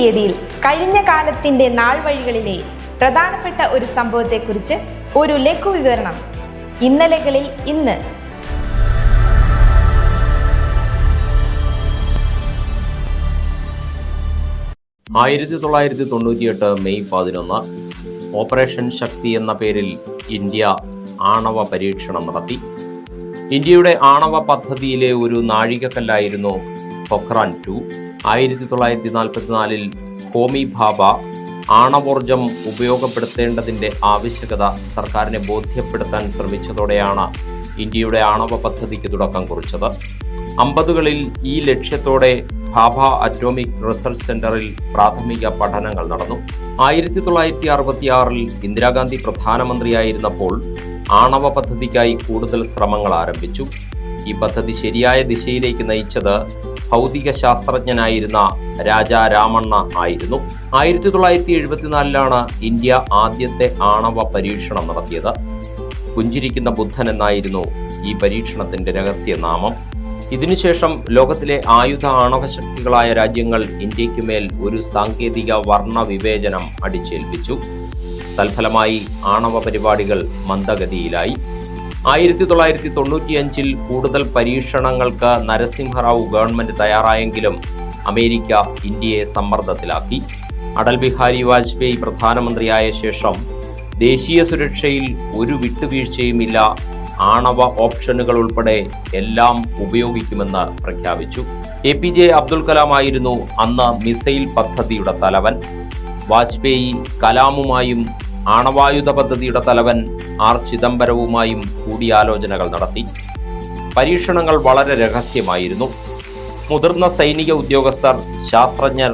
തീയതിയിൽ കഴിഞ്ഞ കാലത്തിന്റെ നാൾ വഴികളിലെ പ്രധാനപ്പെട്ട ഒരു സംഭവത്തെക്കുറിച്ച് ഒരു ലഘു വിവരണം ഇന്നലകളിൽ ഇന്ന്. ആയിരത്തി തൊള്ളായിരത്തി തൊണ്ണൂറ്റിയെട്ട് മെയ് പതിനൊന്ന് ഓപ്പറേഷൻ ശക്തി എന്ന പേരിൽ ഇന്ത്യ ആണവ പരീക്ഷണം നടത്തി. ഇന്ത്യയുടെ ആണവ പദ്ധതിയിലെ ഒരു നാഴികക്കല്ലായിരുന്നു പൊഖ്രാൻ ടു. ആയിരത്തി തൊള്ളായിരത്തി നാൽപ്പത്തിനാലിൽ ഹോമി ഭാഭ ആണവോർജം ഉപയോഗപ്പെടുത്തേണ്ടതിന്റെ ആവശ്യകത സർക്കാരിനെ ബോധ്യപ്പെടുത്താൻ ശ്രമിച്ചതോടെയാണ് ഇന്ത്യയുടെ ആണവ പദ്ധതിക്ക് തുടക്കം കുറിച്ചത്. അമ്പതുകളിൽ ഈ ലക്ഷ്യത്തോടെ ഭാഭ അറ്റോമിക് റിസർച്ച് സെന്ററിൽ പ്രാഥമിക പഠനങ്ങൾ നടന്നു. ആയിരത്തി തൊള്ളായിരത്തി അറുപത്തിയാറിൽ ഇന്ദിരാഗാന്ധി പ്രധാനമന്ത്രിയായിരുന്നപ്പോൾ ആണവ പദ്ധതിക്കായി കൂടുതൽ ശ്രമങ്ങൾ ആരംഭിച്ചു. ഈ പദ്ധതി ശരിയായ ദിശയിലേക്ക് നയിച്ചത് ഭൗതിക ശാസ്ത്രജ്ഞനായിരുന്ന രാജാ രാമണ്ണ ആയിരുന്നു. ആയിരത്തി തൊള്ളായിരത്തി എഴുപത്തിനാലിലാണ് ഇന്ത്യ ആദ്യത്തെ ആണവ പരീക്ഷണം നടത്തിയത്. പുഞ്ചിരിക്കുന്ന ബുദ്ധൻ എന്നായിരുന്നു ഈ പരീക്ഷണത്തിന്റെ രഹസ്യനാമം ഇതിനുശേഷം ലോകത്തിലെ ആയുധ ആണവശക്തികളായ രാജ്യങ്ങൾ ഇന്ത്യയ്ക്ക് മേൽ ഒരു സാങ്കേതിക വർണ വിവേചനം അടിച്ചേൽപ്പിച്ചു. തൽഫലമായി ആണവ പരിപാടികൾ മന്ദഗതിയിലായി. ആയിരത്തി തൊള്ളായിരത്തി തൊണ്ണൂറ്റിയഞ്ചിൽ കൂടുതൽ പരീക്ഷണങ്ങൾക്ക് നരസിംഹറാവു ഗവൺമെന്റ് തയ്യാറായെങ്കിലും അമേരിക്ക ഇന്ത്യയെ സമ്മർദ്ദത്തിലാക്കി. അടൽ ബിഹാരി വാജ്പേയി പ്രധാനമന്ത്രിയായ ശേഷം ദേശീയ സുരക്ഷയിൽ ഒരു വിട്ടുവീഴ്ചയുമില്ല. ആണവ ഓപ്ഷനുകൾ ഉൾപ്പെടെ എല്ലാം ഉപയോഗിക്കുമെന്ന് പ്രഖ്യാപിച്ചു. A P J Abdul Kalam ആയിരുന്നു അന്ന് മിസൈൽ പദ്ധതിയുടെ തലവൻ. വാജ്പേയി കലാമുമായും ആണവായുധ പദ്ധതിയുടെ തലവൻ ആർ ചിദംബരവുമായും കൂടിയാലോചനകൾ നടത്തി. പരീക്ഷണങ്ങൾ വളരെ രഹസ്യമായിരുന്നു. മുതിർന്ന സൈനിക ഉദ്യോഗസ്ഥർ ശാസ്ത്രജ്ഞർ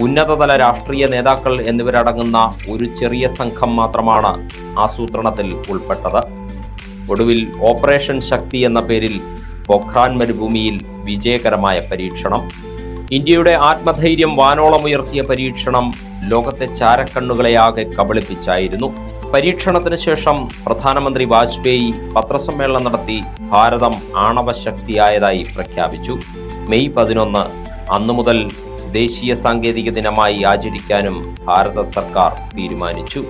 ഉന്നതതല രാഷ്ട്രീയ നേതാക്കൾ എന്നിവരടങ്ങുന്ന ഒരു ചെറിയ സംഘം മാത്രമാണ് ആസൂത്രണത്തിൽ ഉൾപ്പെട്ടത്. ഒടുവിൽ ഓപ്പറേഷൻ ശക്തി എന്ന പേരിൽ പൊഖ്രാൻ മരുഭൂമിയിൽ വിജയകരമായ പരീക്ഷണം. ഇന്ത്യയുടെ ആത്മധൈര്യം വാനോളമുയർത്തിയ പരീക്ഷണം ലോകത്തെ ചാരക്കണ്ണുകളെയാകെ കബളിപ്പിച്ചായിരുന്നു. പരീക്ഷണത്തിന് ശേഷം പ്രധാനമന്ത്രി വാജ്പേയി പത്രസമ്മേളനം നടത്തി ഭാരതം ആണവശക്തിയായതായി പ്രഖ്യാപിച്ചു. മെയ് പതിനൊന്ന് അന്നു മുതൽ ദേശീയ സാങ്കേതിക ദിനമായി ആചരിക്കാനും ഭാരത സർക്കാർ തീരുമാനിച്ചു.